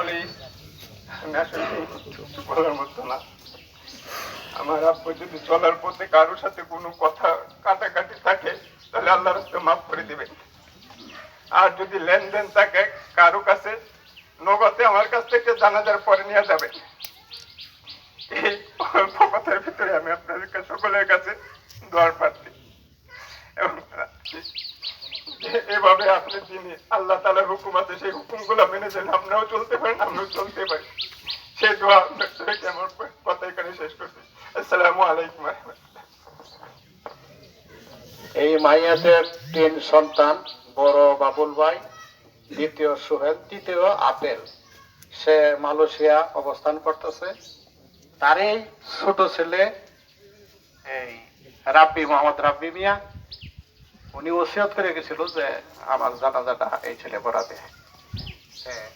সকলেই আমি আসলে বলার মতো না। আমার আব্বু যদি চলার পথে কারোর সাথে কোনো কথা কাটাকাটি থাকে, তাহলে আল্লাহ রাস্তে মাফ করে দিবেন আর যদি লেনদেন থাকে কারও কাছে, নগদে আমার কাছ থেকে জানাজার পরে নিয়ে যাবেন এই কথার ভিতরে আমি আপনাদের সকলের কাছে দোয়ার এভাবে আপনি তিনি আল্লাহ তালার হুকুম আছে, সেই হুকুমগুলো মেনে চলে আপনারাও চলতে পারেন আমরাও চলতে পারি। সেই দোয়া আপনার আমার কথা এখানে শেষ করছি। আসসালামু আলাইকুম এই মাইয়াদের তিন সন্তান, বড় বাবুল ভাই, দ্বিতীয় সোহেল, তৃতীয় আপেল। সে মালয়েশিয়া অবস্থান করতেছে। তার এই ছোট ছেলে এই রাব্বি মোহাম্মদ রাব্বি মিয়া। উনি ওসিয়াত করে গেছিল যে আমার জানাজাটা এই ছেলে পড়াবে হ্যাঁ।